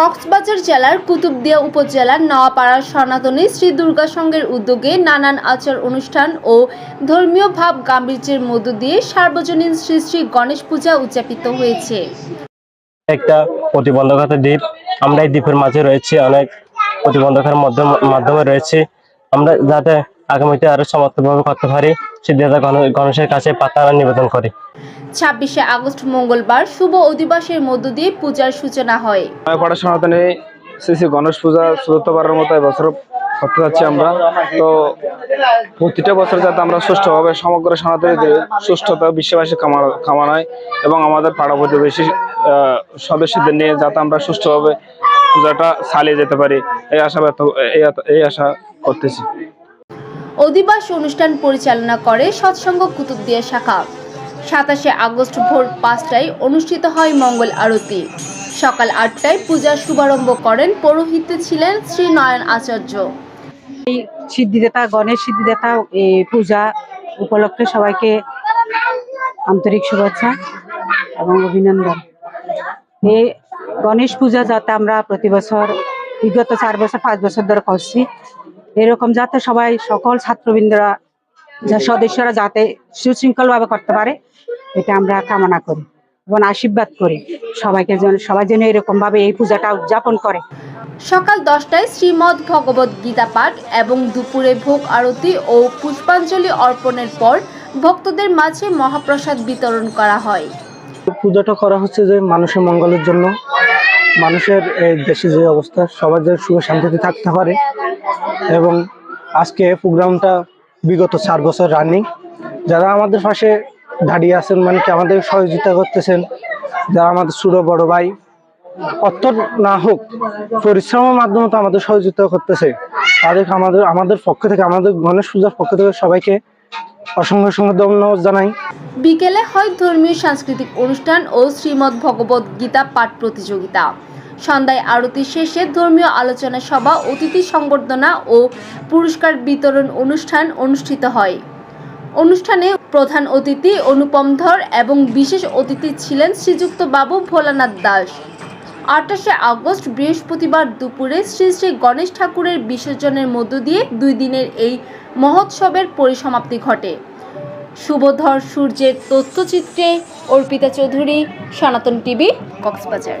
কক্সবাজার জেলার কুতুবদিয়া উপজেলার নওয়াপাড়ার সনাতনী শ্রী দুর্গা সংঘের উদ্যোগে নানান আচার অনুষ্ঠান ও ধর্মীয় ভাব গাম্ভীর্যের মধ্য দিয়ে সার্বজনীন শ্রী শ্রী গণেশ পূজা উদযাপিত হয়েছে। একটা প্রতিবন্ধকতা দ্বীপ। আমরা এই দ্বীপের মাঝে রয়েছে, অনেক প্রতিবন্ধকের মাধ্যমে রয়েছে। আমরা যাতে আগামীতে আরও সমাপ্তভাবে করতে পারি। সিদ্ধার্থ গণেশের কাছে প্রার্থনা নিবেদন করি। ছাব্বিশে আগস্ট মঙ্গলবার শুভ অধিবাসের মধ্য দিয়ে পূজার সূচনা হয়। পাড়া সনাতনে শ্রী শ্রী গণেশ পূজা চতুর্থবারের মতো এবছর করতে যাচ্ছি আমরা। তো প্রতিটা বছর যাতে আমরা সুষ্ঠুভাবে সমগ্র সনাতনীদের সুষ্ঠুতা বিশ্ববাসী কামা- কামনায় এবং আমাদের পাড়া প্রতিবেশী আহ, সদস্যদের নিয়ে যাতে আমরা সুষ্ঠুভাবে পূজাটা চালিয়ে যেতে পারি এই আশা এই আশা করতেছি। অধিবাস অনুষ্ঠান পরিচালনা করে সৎসঙ্গ কুতুবদিয়া শাখা। সাতাশে আগস্ট ভোর পাঁচটায় অনুষ্ঠিত হয় মঙ্গল আরতি। সকাল আটটায় পূজার শুভারম্ভ করেন পৌরোহিত্যে ছিলেন শ্রী নয়ন আচার্য। সিদ্ধিদাতা, গণেশ সিদ্ধিদাতা এই পূজা উপলক্ষে সবাইকে আন্তরিক শুভেচ্ছা এবং অভিনন্দন। এই গণেশ পূজা যাতে আমরা প্রতি বছর, বিগত চার বছর, পাঁচ বছর ধরে করছি এরকম যাতে সবাই সকল ছাত্রবৃন্দরা যা সদস্যরা যাতে সুশৃঙ্খলভাবে করতে পারে এটা আমরা কামনা করি এবং আশীর্বাদ করি। সবাইকে যেন সবাই যেন এরকম ভাবে এই পূজাটা উদযাপন করে। সকাল দশটায় শ্রীমদ্ ভগবত গীতা পাঠ এবং দুপুরে ভোগ আরতি ও পুষ্পাঞ্জলি অর্পণের পর ভক্তদের মাঝে মহাপ্রসাদ বিতরণ করা হয়। পূজাটা করা হচ্ছে যে মানুষের মঙ্গলের জন্য। মানুষের এই দেশে যে অবস্থা সবার যেন সুখে শান্তিতে থাকতে পারে এবং আজকে প্রোগ্রামটা বিগত চার বছর রানিং যারা আমাদের পাশে দাঁড়িয়ে আছেন মানে কি আমাদের সহযোগিতা করতেছেন, যারা আমাদের ছোট, বড় ভাই অর্থ না হোক, পরিশ্রমের মাধ্যমে তো আমাদের সহযোগিতা করতেছে। তাদের আমাদের আমাদের পক্ষ থেকে, আমাদের গণেশ পূজার পক্ষ থেকে সবাইকে অসংখ্য জানাই। বিকেলে হয় ধর্মীয় সাংস্কৃতিক অনুষ্ঠান ও শ্রীমদ্ ভগবত গীতা পাঠ প্রতিযোগিতা। সন্ধ্যায় আরতি শেষে ধর্মীয় আলোচনা সভা, অতিথি সংবর্ধনা ও পুরস্কার বিতরণ অনুষ্ঠান অনুষ্ঠিত হয়। অনুষ্ঠানে প্রধান অতিথি অনুপম ধর এবং বিশেষ অতিথি ছিলেন শ্রীযুক্ত বাবু ভোলানাথ দাস। আঠাশে আগস্ট, বৃহস্পতিবার দুপুরে শ্রী শ্রী গণেশ ঠাকুরের বিসর্জনের মধ্য দিয়ে দুই দিনের এই মহোৎসবের পরিসমাপ্তি ঘটে। শুভধর সূর্যের তথ্যচিত্রে অর্পিতা চৌধুরী, সনাতন টিভি, কক্সবাজার।